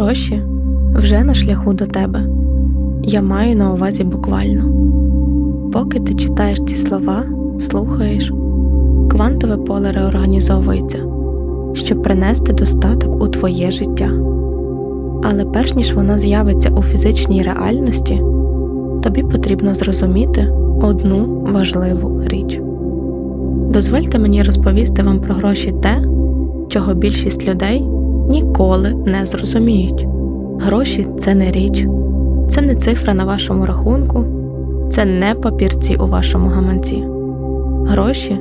гроші вже на шляху до тебе. Я маю на увазі буквально. Поки ти читаєш ці слова, слухаєш, квантове поле реорганізовується, щоб принести достаток у твоє життя. Але перш ніж воно з'явиться у фізичній реальності, тобі потрібно зрозуміти одну важливу річ. Дозвольте мені розповісти вам про гроші те, чого більшість людей ніколи не зрозуміють. Гроші це не річ, це не цифра на вашому рахунку, це не папірці у вашому гаманці. Гроші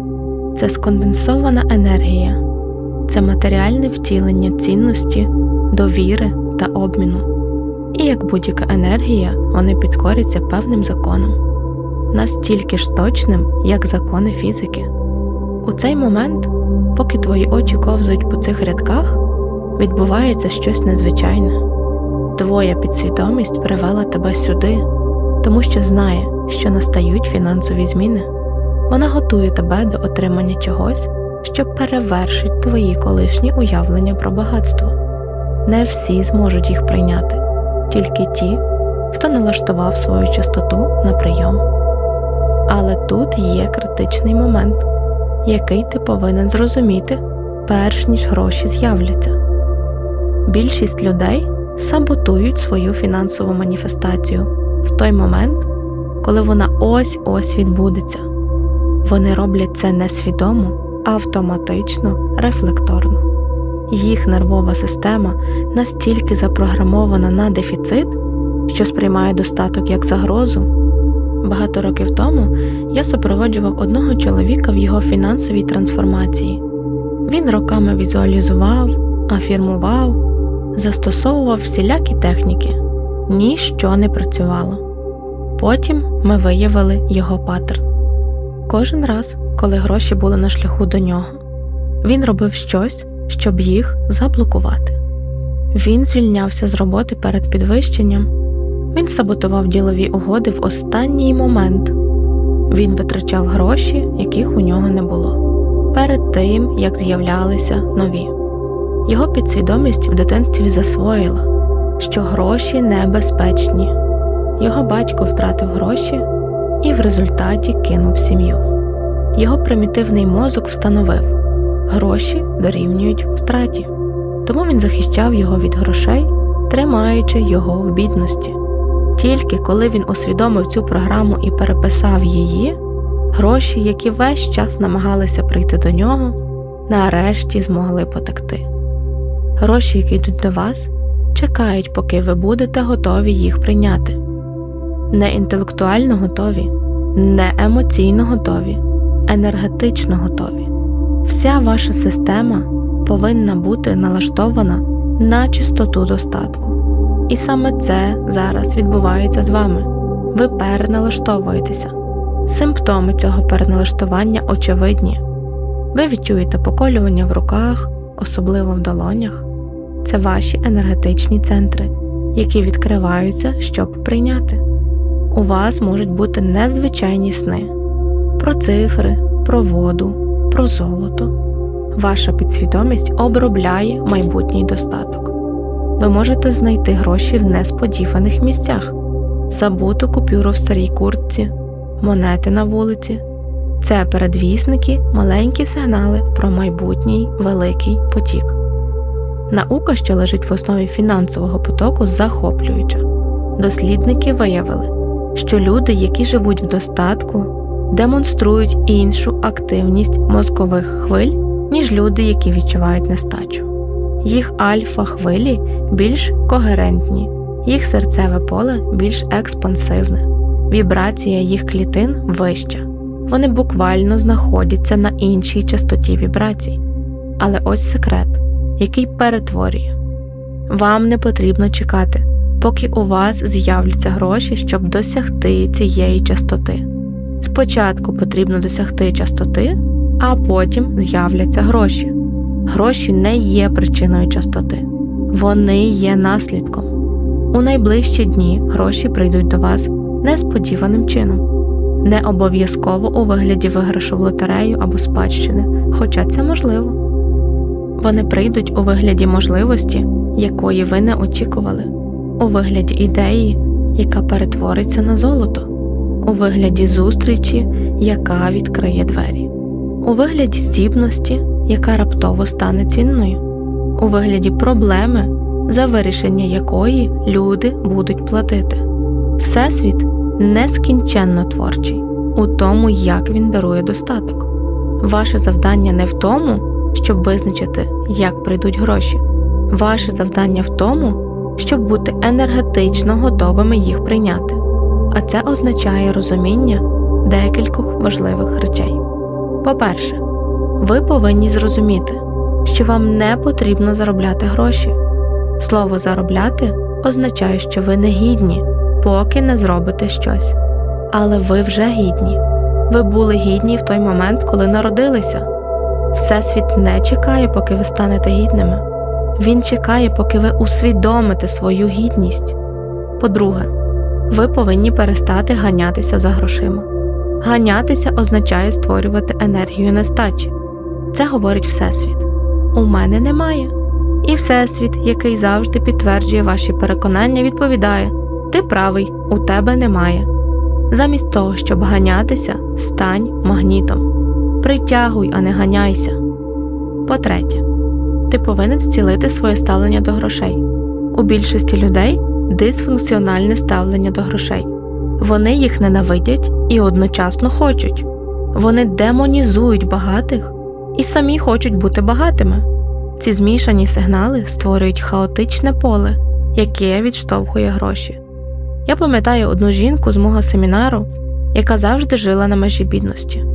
це сконденсована енергія, це матеріальне втілення цінності, довіри та обміну. І як будь-яка енергія, вони підкоряться певним законам, настільки ж точним, як закони фізики. У цей момент, поки твої очі ковзають по цих рядках, відбувається щось незвичайне. Твоя підсвідомість привела тебе сюди, тому що знає, що настають фінансові зміни. Вона готує тебе до отримання чогось, що перевершить твої колишні уявлення про багатство. Не всі зможуть їх прийняти, тільки ті, хто налаштував свою частоту на прийом. Але тут є критичний момент, який ти повинен зрозуміти, перш ніж гроші з'являться. Більшість людей саботують свою фінансову маніфестацію в той момент, коли вона ось ось відбудеться. Вони роблять це несвідомо, автоматично, рефлекторно. Їх нервова система настільки запрограмована на дефіцит, що сприймає достаток як загрозу. Багато років тому я супроводжував одного чоловіка в його фінансовій трансформації. Він роками візуалізував, афірмував, застосовував всілякі техніки, ніщо не працювало. Потім ми виявили його паттерн. Кожен раз, коли гроші були на шляху до нього, він робив щось, щоб їх заблокувати. Він звільнявся з роботи перед підвищенням, він саботував ділові угоди в останній момент, він витрачав гроші, яких у нього не було, перед тим як з'являлися нові. Його підсвідомість в дитинстві засвоїла, що гроші небезпечні. Його батько втратив гроші і в результаті кинув сім'ю. Його примітивний мозок встановив гроші дорівнюють втраті, тому він захищав його від грошей, тримаючи його в бідності. Тільки коли він усвідомив цю програму і переписав її, гроші, які весь час намагалися прийти до нього, нарешті змогли потекти. Гроші, які йдуть до вас, чекають, поки ви будете готові їх прийняти. Не інтелектуально готові, не емоційно готові, енергетично готові. Вся ваша система повинна бути налаштована на чистоту достатку. І саме це зараз відбувається з вами. Ви переналаштовуєтеся. Симптоми цього переналаштування очевидні. Ви відчуєте поколювання в руках, особливо в долонях. Це ваші енергетичні центри, які відкриваються, щоб прийняти. У вас можуть бути незвичайні сни про цифри, про воду, про золото. Ваша підсвідомість обробляє майбутній достаток. Ви можете знайти гроші в несподіваних місцях, забуту купюру в старій куртці, монети на вулиці. Це передвісники, маленькі сигнали про майбутній великий потік. Наука, що лежить в основі фінансового потоку, захоплююча. Дослідники виявили, що люди, які живуть в достатку, демонструють іншу активність мозкових хвиль, ніж люди, які відчувають нестачу. Їх альфа-хвилі більш когерентні, їх серцеве поле більш експансивне, вібрація їх клітин вища. Вони буквально знаходяться на іншій частоті вібрацій. Але ось секрет, який перетворює. Вам не потрібно чекати, поки у вас з'являться гроші, щоб досягти цієї частоти. Спочатку потрібно досягти частоти, а потім з'являться гроші. Гроші не є причиною частоти, вони є наслідком. У найближчі дні гроші прийдуть до вас несподіваним чином, не обов'язково у вигляді виграшу в лотерею або спадщини, хоча це можливо. Вони прийдуть у вигляді можливості, якої ви не очікували, у вигляді ідеї, яка перетвориться на золото, у вигляді зустрічі, яка відкриє двері, у вигляді здібності, яка раптово стане цінною, у вигляді проблеми, за вирішення якої люди будуть платити. Всесвіт нескінченно творчий у тому, як він дарує достаток. Ваше завдання не в тому, щоб визначити, як прийдуть гроші. Ваше завдання в тому, щоб бути енергетично готовими їх прийняти. А це означає розуміння декількох важливих речей. По-перше, ви повинні зрозуміти, що вам не потрібно заробляти гроші. Слово заробляти означає, що ви не гідні, поки не зробите щось. Але ви вже гідні. Ви були гідні в той момент, коли народилися. Всесвіт не чекає, поки ви станете гідними. Він чекає, поки ви усвідомите свою гідність. По-друге, ви повинні перестати ганятися за грошима. Ганятися означає створювати енергію нестачі. Це говорить Всесвіт. У мене немає. І Всесвіт, який завжди підтверджує ваші переконання, відповідає: Ти правий, у тебе немає. Замість того, щоб ганятися, стань магнітом. Притягуй, а не ганяйся. По-третє, ти повинен зцілити своє ставлення до грошей. У більшості людей дисфункціональне ставлення до грошей. Вони їх ненавидять і одночасно хочуть. Вони демонізують багатих і самі хочуть бути багатими. Ці змішані сигнали створюють хаотичне поле, яке відштовхує гроші. Я пам'ятаю одну жінку з мого семінару, яка завжди жила на межі бідності.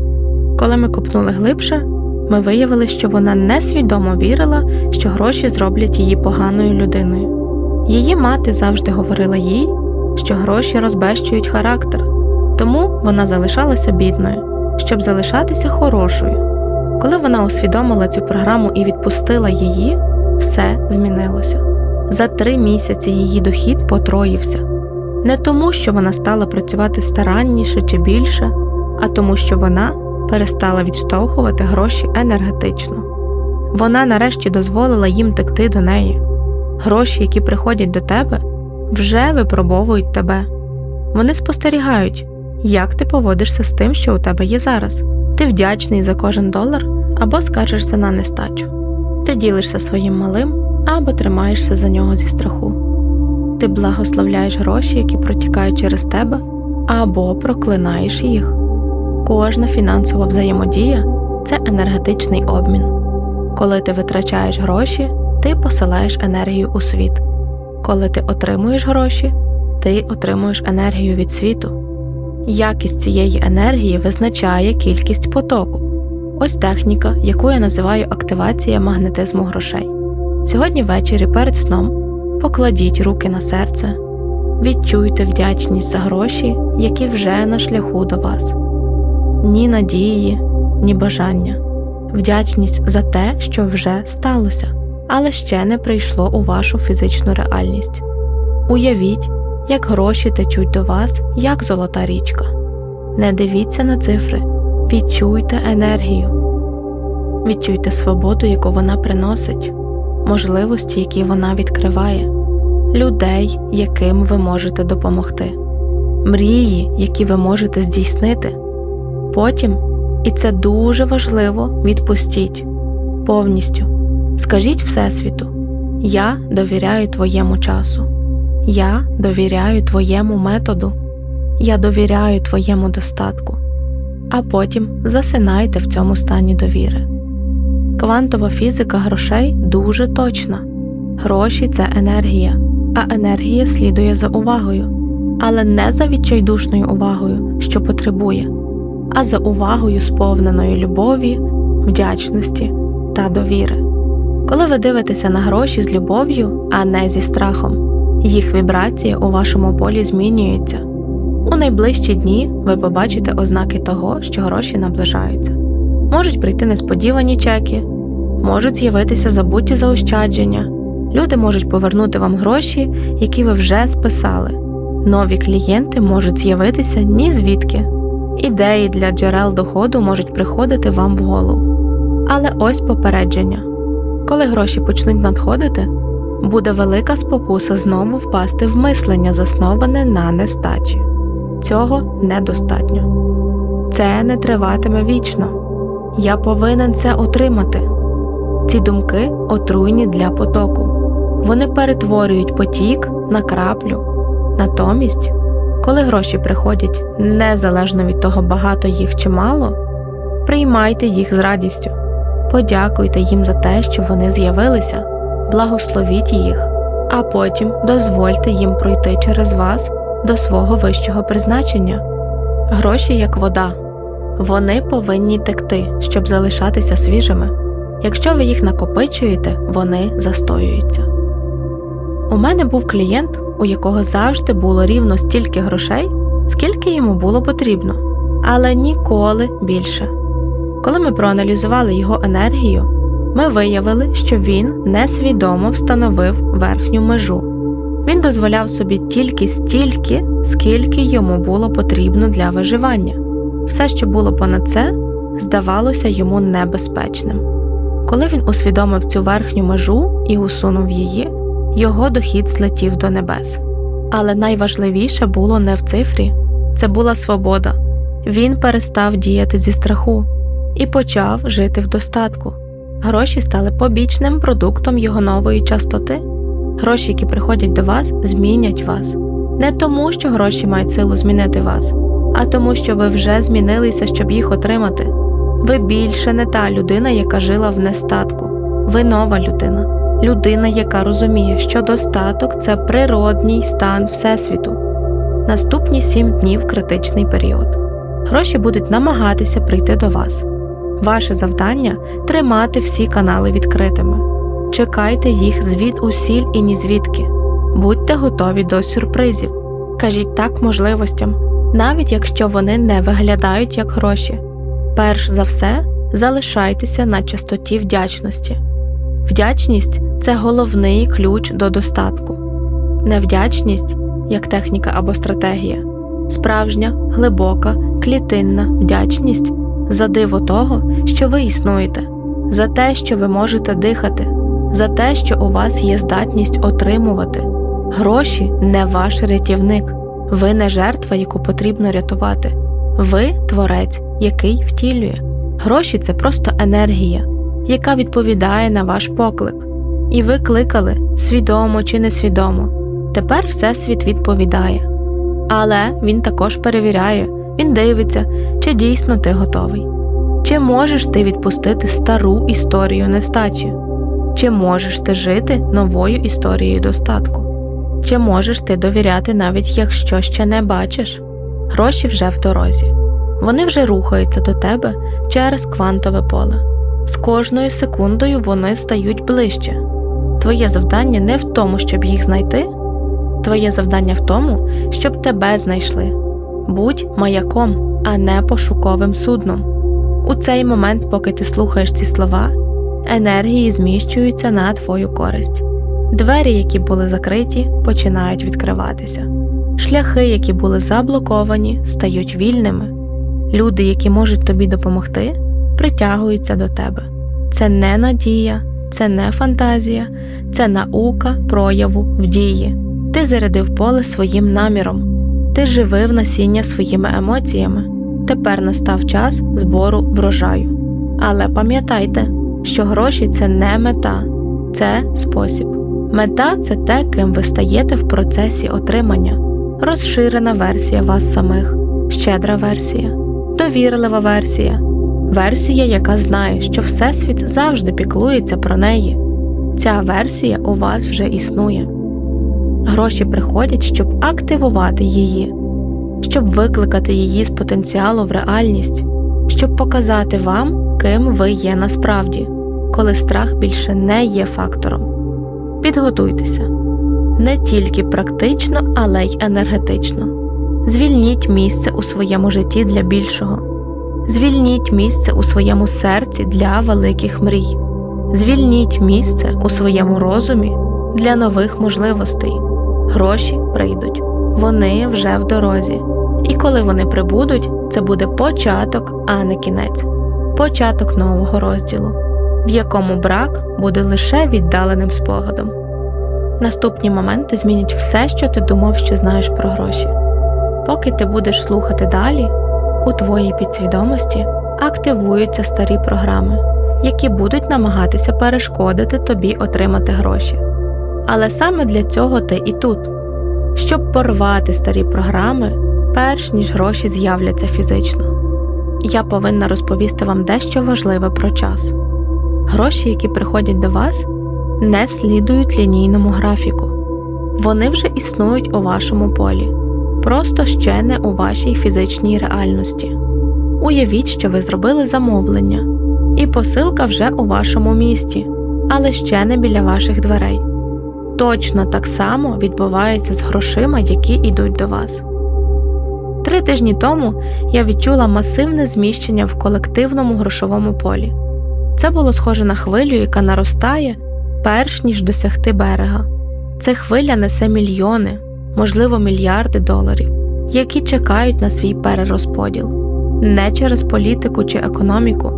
Коли ми копнули глибше, ми виявили, що вона несвідомо вірила, що гроші зроблять її поганою людиною. Її мати завжди говорила їй, що гроші розбещують характер, тому вона залишалася бідною, щоб залишатися хорошою. Коли вона усвідомила цю програму і відпустила її, все змінилося. За три місяці її дохід потроївся. Не тому, що вона стала працювати старанніше чи більше, а тому, що вона перестала відштовхувати гроші енергетично. Вона нарешті дозволила їм текти до неї. Гроші, які приходять до тебе, вже випробовують тебе. Вони спостерігають, як ти поводишся з тим, що у тебе є зараз. Ти вдячний за кожен долар або скаржишся на нестачу. Ти ділишся своїм малим або тримаєшся за нього зі страху. Ти благословляєш гроші, які протікають через тебе, або проклинаєш їх. Кожна фінансова взаємодія це енергетичний обмін. Коли ти витрачаєш гроші, ти посилаєш енергію у світ. Коли ти отримуєш гроші, ти отримуєш енергію від світу. Якість цієї енергії визначає кількість потоку. Ось техніка, яку я називаю активація магнетизму грошей. Сьогодні ввечері перед сном покладіть руки на серце, відчуйте вдячність за гроші, які вже на шляху до вас. Ні надії, ні бажання, вдячність за те, що вже сталося, але ще не прийшло у вашу фізичну реальність. Уявіть, як гроші течуть до вас, як золота річка. Не дивіться на цифри, відчуйте енергію, відчуйте свободу, яку вона приносить, можливості, які вона відкриває, людей, яким ви можете допомогти, мрії, які ви можете здійснити. Потім, і це дуже важливо, відпустіть повністю. Скажіть Всесвіту: Я довіряю твоєму часу. Я довіряю твоєму методу, я довіряю твоєму достатку, а потім засинайте в цьому стані довіри. Квантова фізика грошей дуже точна. Гроші це енергія, а енергія слідує за увагою, але не за відчайдушною увагою, що потребує, а за увагою сповненою любові, вдячності та довіри. Коли ви дивитеся на гроші з любов'ю, а не зі страхом їх вібрація у вашому полі змінюється. У найближчі дні ви побачите ознаки того, що гроші наближаються. Можуть прийти несподівані чеки, можуть з'явитися забуті заощадження, люди можуть повернути вам гроші, які ви вже списали. Нові клієнти можуть з'явитися ні звідки. Ідеї для джерел доходу можуть приходити вам в голову. Але ось попередження: коли гроші почнуть надходити, буде велика спокуса знову впасти в мислення, засноване на нестачі. Цього недостатньо. Це не триватиме вічно. Я повинен це отримати. Ці думки отруйні для потоку. Вони перетворюють потік на краплю. Натомість, коли гроші приходять незалежно від того, багато їх чи мало, приймайте їх з радістю, подякуйте їм за те, що вони з'явилися, благословіть їх, а потім дозвольте їм пройти через вас до свого вищого призначення. Гроші як вода. Вони повинні текти, щоб залишатися свіжими. Якщо ви їх накопичуєте, вони застоюються. У мене був клієнт, у якого завжди було рівно стільки грошей, скільки йому було потрібно, але ніколи більше. Коли ми проаналізували його енергію, ми виявили, що він несвідомо встановив верхню межу. Він дозволяв собі тільки стільки, скільки йому було потрібно для виживання. Все, що було понад це, здавалося йому небезпечним. Коли він усвідомив цю верхню межу і усунув її, його дохід злетів до небес. Але найважливіше було не в цифрі це була свобода. Він перестав діяти зі страху і почав жити в достатку. Гроші стали побічним продуктом його нової частоти. Гроші, які приходять до вас, змінять вас. Не тому, що гроші мають силу змінити вас, а тому, що ви вже змінилися, щоб їх отримати. Ви більше не та людина, яка жила в нестатку. Ви нова людина, людина, яка розуміє, що достаток це природній стан Всесвіту. Наступні сім днів критичний період. Гроші будуть намагатися прийти до вас. Ваше завдання тримати всі канали відкритими. Чекайте їх звід усіль і ні звідки. Будьте готові до сюрпризів. Кажіть так можливостям, навіть якщо вони не виглядають як гроші. Перш за все, залишайтеся на частоті вдячності. Вдячність це головний ключ до достатку. Невдячність як техніка або стратегія, справжня, глибока, клітинна вдячність за диво того, що ви існуєте, за те, що ви можете дихати, за те, що у вас є здатність отримувати. Гроші не ваш рятівник, ви не жертва, яку потрібно рятувати. Ви творець, який втілює. Гроші це просто енергія, яка відповідає на ваш поклик. І ви кликали свідомо чи несвідомо. Тепер Всесвіт відповідає. Але він також перевіряє, він дивиться, чи дійсно ти готовий. Чи можеш ти відпустити стару історію нестачі? Чи можеш ти жити новою історією достатку? Чи можеш ти довіряти, навіть якщо ще не бачиш? Гроші вже в дорозі. Вони вже рухаються до тебе через квантове поле. З кожною секундою вони стають ближче. Твоє завдання не в тому, щоб їх знайти, твоє завдання в тому, щоб тебе знайшли. Будь маяком, а не пошуковим судном. У цей момент, поки ти слухаєш ці слова, енергії зміщуються на твою користь. Двері, які були закриті, починають відкриватися. Шляхи, які були заблоковані, стають вільними. Люди, які можуть тобі допомогти, притягуються до тебе. Це не надія, це не фантазія, це наука прояву в дії. Ти зарядив поле своїм наміром, ти живив насіння своїми емоціями. Тепер настав час збору врожаю. Але пам'ятайте, що гроші це не мета, це спосіб. Мета це те, ким ви стаєте в процесі отримання, розширена версія вас самих, щедра версія, довірлива версія, версія, яка знає, що Всесвіт завжди піклується про неї. Ця версія у вас вже існує. Гроші приходять, щоб активувати її, щоб викликати її з потенціалу в реальність, щоб показати вам, ким ви є насправді, коли страх більше не є фактором. Підготуйтеся не тільки практично, але й енергетично. Звільніть місце у своєму житті для більшого, звільніть місце у своєму серці для великих мрій, звільніть місце у своєму розумі для нових можливостей. Гроші прийдуть, вони вже в дорозі. І коли вони прибудуть, це буде початок, а не кінець, початок нового розділу, в якому брак буде лише віддаленим спогадом. Наступні моменти змінять все, що ти думав, що знаєш про гроші. Поки ти будеш слухати далі, у твоїй підсвідомості активуються старі програми, які будуть намагатися перешкодити тобі отримати гроші. Але саме для цього ти і тут, щоб порвати старі програми, перш ніж гроші з'являться фізично. Я повинна розповісти вам дещо важливе про час. Гроші, які приходять до вас, не слідують лінійному графіку. Вони вже існують у вашому полі, просто ще не у вашій фізичній реальності. Уявіть, що ви зробили замовлення, і посилка вже у вашому місті, але ще не біля ваших дверей. Точно так само відбувається з грошима, які йдуть до вас. Три тижні тому я відчула масивне зміщення в колективному грошовому полі. Це було схоже на хвилю, яка наростає, перш ніж досягти берега. Ця хвиля несе мільйони, можливо, мільярди доларів, які чекають на свій перерозподіл не через політику чи економіку,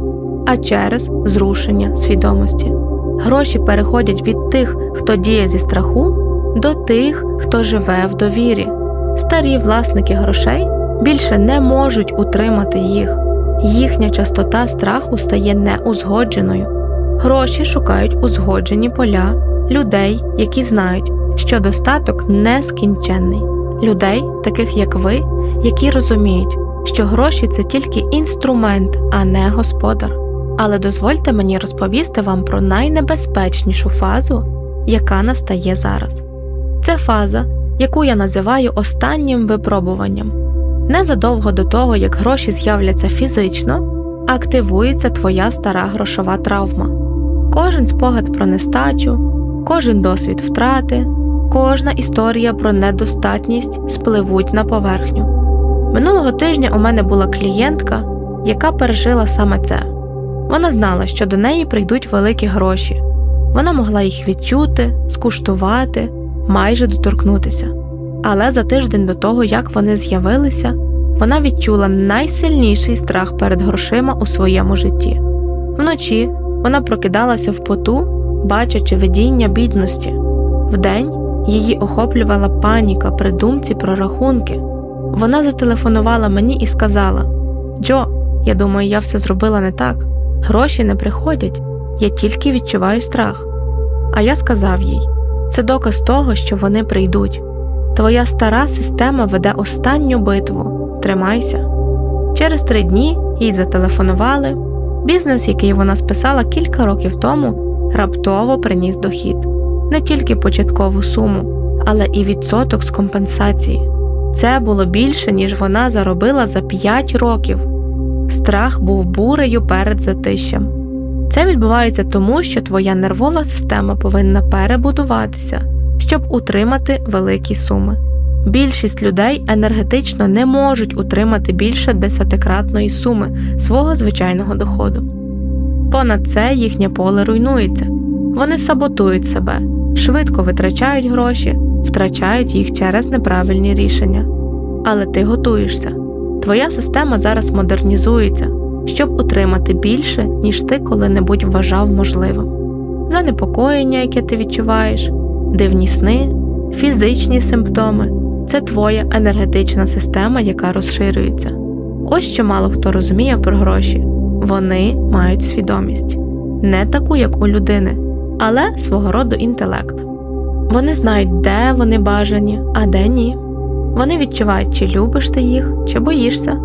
а через зрушення свідомості. Гроші переходять від тих, хто діє зі страху, до тих, хто живе в довірі. Старі власники грошей більше не можуть утримати їх, їхня частота страху стає неузгодженою. Гроші шукають узгоджені поля людей, які знають, що достаток нескінченний, людей, таких як ви, які розуміють, що гроші це тільки інструмент, а не господар. Але дозвольте мені розповісти вам про найнебезпечнішу фазу, яка настає зараз. Це фаза, яку я називаю останнім випробуванням. Незадовго до того, як гроші з'являться фізично, активується твоя стара грошова травма. Кожен спогад про нестачу, кожен досвід втрати, кожна історія про недостатність спливуть на поверхню. Минулого тижня у мене була клієнтка, яка пережила саме це. Вона знала, що до неї прийдуть великі гроші. Вона могла їх відчути, скуштувати, майже доторкнутися. Але за тиждень до того, як вони з'явилися, вона відчула найсильніший страх перед грошима у своєму житті. Вночі вона прокидалася в поту, бачачи видіння бідності. Вдень її охоплювала паніка при думці про рахунки. Вона зателефонувала мені і сказала: Джо, я думаю, я все зробила не так. Гроші не приходять, я тільки відчуваю страх. А я сказав їй: це доказ того, що вони прийдуть. Твоя стара система веде останню битву. Тримайся. Через три дні їй зателефонували. Бізнес, який вона списала кілька років тому, раптово приніс дохід, не тільки початкову суму, але і відсоток з компенсації. Це було більше, ніж вона заробила за 5 років. Страх був бурею перед затищем. Це відбувається тому, що твоя нервова система повинна перебудуватися, щоб утримати великі суми. Більшість людей енергетично не можуть утримати більше десятикратної суми свого звичайного доходу. Понад це їхнє поле руйнується, вони саботують себе, швидко витрачають гроші, втрачають їх через неправильні рішення. Але ти готуєшся. Твоя система зараз модернізується, щоб утримати більше, ніж ти коли-небудь вважав можливим. Занепокоєння, яке ти відчуваєш, дивні сни, фізичні симптоми це твоя енергетична система, яка розширюється. Ось що мало хто розуміє про гроші вони мають свідомість, не таку, як у людини, але свого роду інтелект. Вони знають, де вони бажані, а де ні. Вони відчувають, чи любиш ти їх, чи боїшся.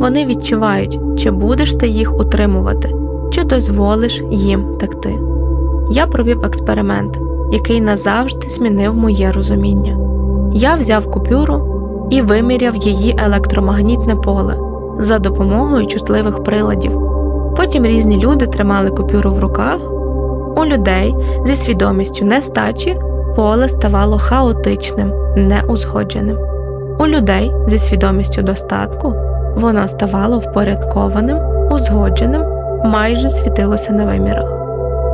Вони відчувають, чи будеш ти їх утримувати, чи дозволиш їм текти. Я провів експеримент, який назавжди змінив моє розуміння. Я взяв купюру і виміряв її електромагнітне поле за допомогою чутливих приладів. Потім різні люди тримали купюру в руках. У людей зі свідомістю нестачі поле ставало хаотичним, неузгодженим. У людей зі свідомістю достатку воно ставало впорядкованим, узгодженим, майже світилося на вимірах.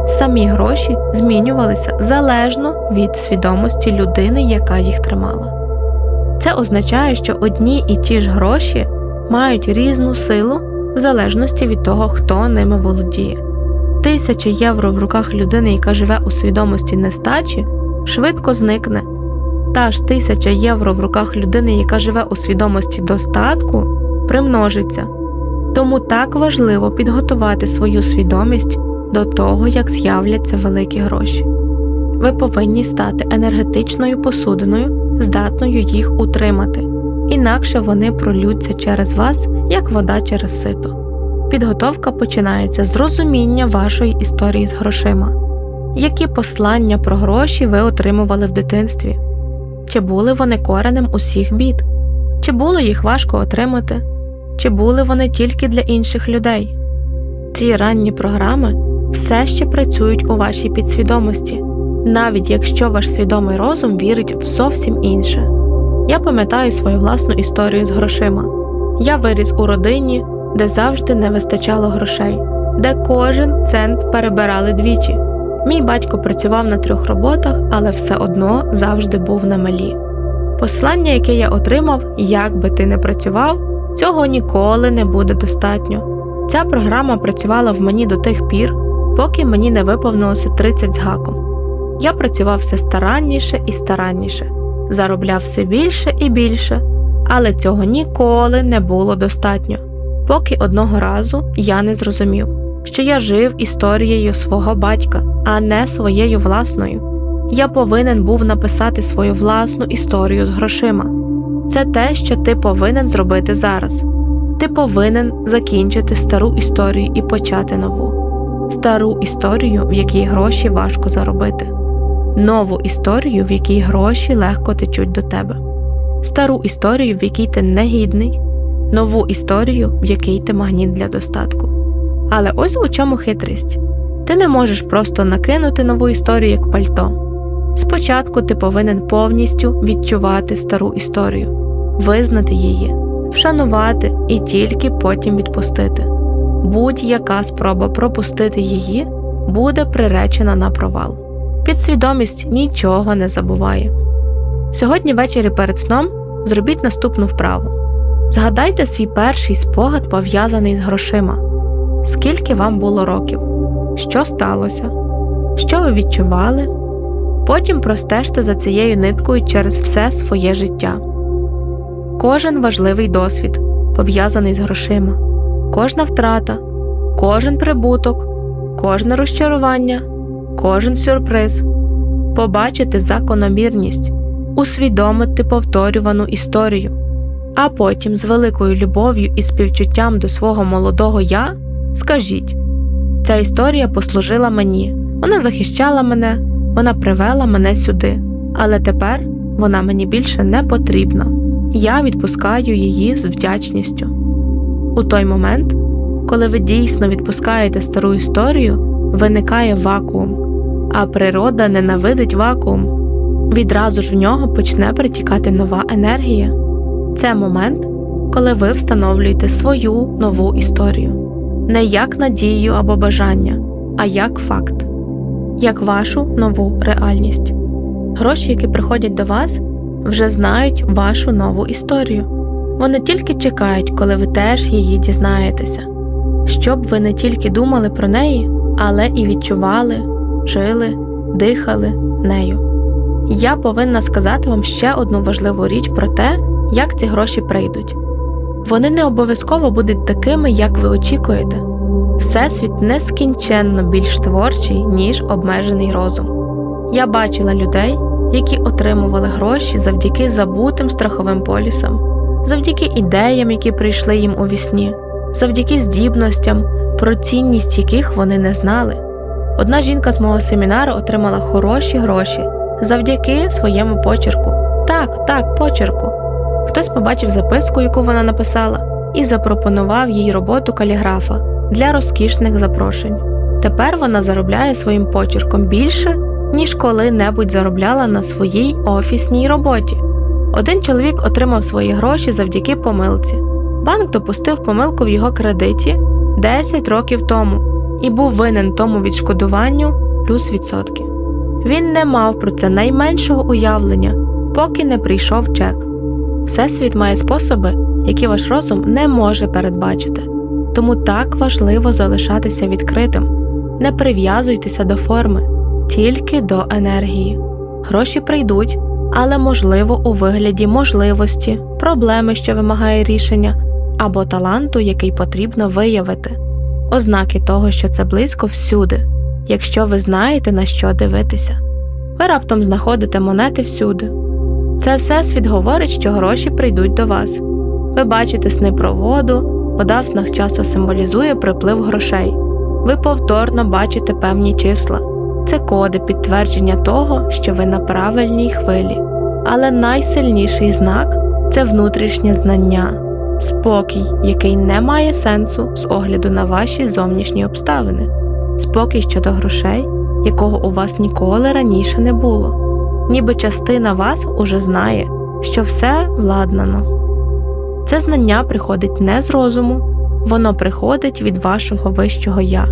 Самі гроші змінювалися залежно від свідомості людини, яка їх тримала. Це означає, що одні і ті ж гроші мають різну силу в залежності від того, хто ними володіє. Тисяча євро в руках людини, яка живе у свідомості нестачі, швидко зникне. Та ж тисяча євро в руках людини, яка живе у свідомості достатку, примножиться. Тому так важливо підготувати свою свідомість до того, як з'являться великі гроші. Ви повинні стати енергетичною посудиною, здатною їх утримати, інакше вони пролються через вас, як вода через сито. Підготовка починається з розуміння вашої історії з грошима. Які послання про гроші ви отримували в дитинстві? Чи були вони коренем усіх бід? Чи було їх важко отримати? Чи були вони тільки для інших людей? Ці ранні програми все ще працюють у вашій підсвідомості, навіть якщо ваш свідомий розум вірить в зовсім інше. Я пам'ятаю свою власну історію з грошима. Я виріс у родині, де завжди не вистачало грошей, де кожен цент перебирали двічі. Мій батько працював на трьох роботах, але все одно завжди був на малі. Послання, яке я отримав, як би ти не працював, цього ніколи не буде достатньо. Ця програма працювала в мені до тих пір, поки мені не виповнилося 30 з гаком. Я працював все старанніше і старанніше, заробляв все більше і більше, але цього ніколи не було достатньо, поки одного разу я не зрозумів, що я жив історією свого батька, а не своєю власною. Я повинен був написати свою власну історію з грошима. Це те, що ти повинен зробити зараз. Ти повинен закінчити стару історію і почати нову. Стару історію, в якій гроші важко заробити, нову історію, в якій гроші легко течуть до тебе, стару історію, в якій ти негідний, нову історію, в якій ти магніт для достатку. Але ось у чому хитрість ти не можеш просто накинути нову історію як пальто. Спочатку ти повинен повністю відчувати стару історію, визнати її, вшанувати і тільки потім відпустити. Будь-яка спроба пропустити її буде приречена на провал. Підсвідомість нічого не забуває. Сьогодні ввечері перед сном зробіть наступну вправу. Згадайте свій перший спогад, пов'язаний з грошима. Скільки вам було років? Що сталося? Що ви відчували? Потім простежте за цією ниткою через все своє життя. Кожен важливий досвід, пов'язаний з грошима, кожна втрата, кожен прибуток, кожне розчарування, кожен сюрприз, побачити закономірність, усвідомити повторювану історію, а потім з великою любов'ю і співчуттям до свого молодого я скажіть: ця історія послужила мені, вона захищала мене. Вона привела мене сюди, але тепер вона мені більше не потрібна. Я відпускаю її з вдячністю. У той момент, коли ви дійсно відпускаєте стару історію, виникає вакуум, а природа ненавидить вакуум. Відразу ж в нього почне притікати нова енергія. Це момент, коли ви встановлюєте свою нову історію, не як надію або бажання, а як факт як вашу нову реальність. Гроші, які приходять до вас, вже знають вашу нову історію. Вони тільки чекають, коли ви теж її дізнаєтеся, щоб ви не тільки думали про неї, але і відчували, жили, дихали нею. Я повинна сказати вам ще одну важливу річ про те, як ці гроші прийдуть. Вони не обов'язково будуть такими, як ви очікуєте. Всесвіт нескінченно більш творчий, ніж обмежений розум. Я бачила людей, які отримували гроші завдяки забутим страховим полісам, завдяки ідеям, які прийшли їм у вісні, завдяки здібностям, про цінність яких вони не знали. Одна жінка з мого семінару отримала хороші гроші завдяки своєму почерку. Так, так, почерку. Хтось побачив записку, яку вона написала, і запропонував їй роботу каліграфа для розкішних запрошень. Тепер вона заробляє своїм почерком більше, ніж коли-небудь заробляла на своїй офісній роботі. Один чоловік отримав свої гроші завдяки помилці. Банк допустив помилку в його кредиті 10 років тому і був винен тому відшкодуванню плюс відсотки. Він не мав про це найменшого уявлення, поки не прийшов чек. Всесвіт має способи, які ваш розум не може передбачити. Тому так важливо залишатися відкритим, не прив'язуйтеся до форми, тільки до енергії. Гроші прийдуть, але можливо у вигляді можливості, проблеми, що вимагає рішення, або таланту, який потрібно виявити. Ознаки того, що це близько всюди, якщо ви знаєте на що дивитися. Ви раптом знаходите монети всюди. Це всесвіт говорить, що гроші прийдуть до вас. Ви бачите сни про воду, вода в снах часто символізує приплив грошей. Ви повторно бачите певні числа. Це коди підтвердження того, що ви на правильній хвилі. Але найсильніший знак це внутрішнє знання, спокій, який не має сенсу з огляду на ваші зовнішні обставини, спокій щодо грошей, якого у вас ніколи раніше не було, ніби частина вас уже знає, що все владнано. Це знання приходить не з розуму, воно приходить від вашого вищого я,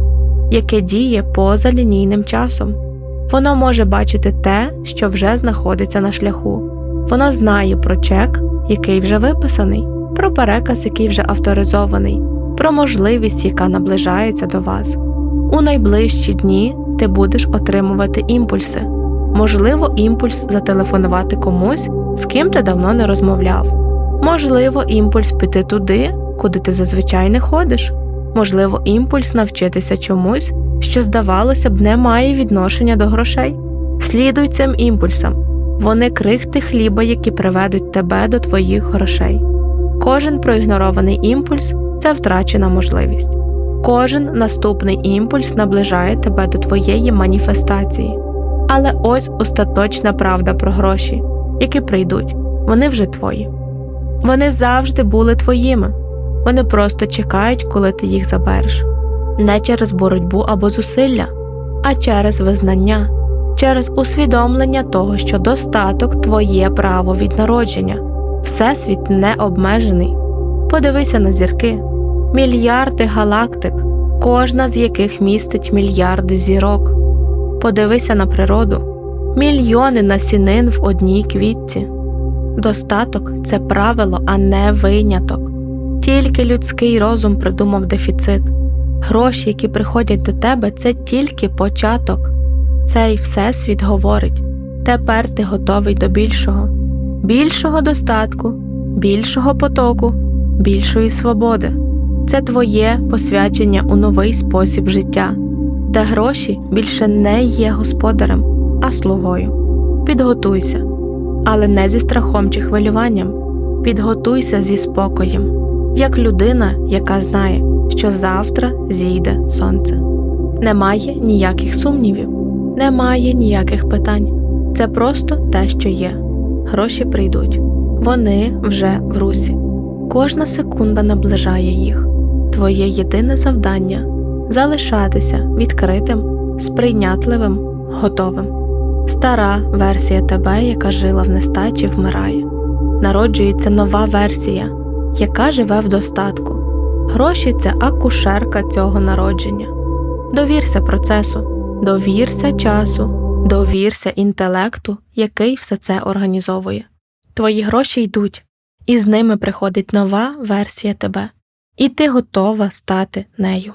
яке діє поза лінійним часом. Воно може бачити те, що вже знаходиться на шляху. Воно знає про чек, який вже виписаний, про переказ, який вже авторизований, про можливість, яка наближається до вас. У найближчі дні ти будеш отримувати імпульси. Можливо, імпульс зателефонувати комусь, з ким ти давно не розмовляв. Можливо, імпульс піти туди, куди ти зазвичай не ходиш. Можливо, імпульс навчитися чомусь, що, здавалося б, не має відношення до грошей. Слідуй цим імпульсам. Вони крихти хліба, які приведуть тебе до твоїх грошей. Кожен проігнорований імпульс це втрачена можливість. Кожен наступний імпульс наближає тебе до твоєї маніфестації. Але ось остаточна правда про гроші, які прийдуть, вони вже твої. Вони завжди були твоїми. Вони просто чекають, коли ти їх забереш. Не через боротьбу або зусилля, а через визнання, через усвідомлення того, що достаток твоє право від народження, всесвіт не обмежений. Подивися на зірки, мільярди галактик, кожна з яких містить мільярди зірок. Подивися на природу, мільйони насінин в одній квітці. Достаток це правило, а не виняток. Тільки людський розум придумав дефіцит. Гроші, які приходять до тебе, це тільки початок. Цей всесвіт говорить тепер ти готовий до більшого, більшого достатку, більшого потоку, більшої свободи. Це твоє посвячення у новий спосіб життя, де гроші більше не є господарем, а слугою. Підготуйся, але не зі страхом чи хвилюванням. Підготуйся зі спокоєм, як людина, яка знає, що завтра зійде сонце. Немає ніяких сумнівів, немає ніяких питань. Це просто те, що є. Гроші прийдуть, вони вже в русі. Кожна секунда наближає їх. Твоє єдине завдання залишатися відкритим, сприйнятливим, готовим. Стара версія тебе, яка жила в нестачі, вмирає. Народжується нова версія, яка живе в достатку. Гроші це акушерка цього народження. Довірся процесу, довірся часу, довірся інтелекту, який все це організовує. Твої гроші йдуть, і з ними приходить нова версія тебе, і ти готова стати нею.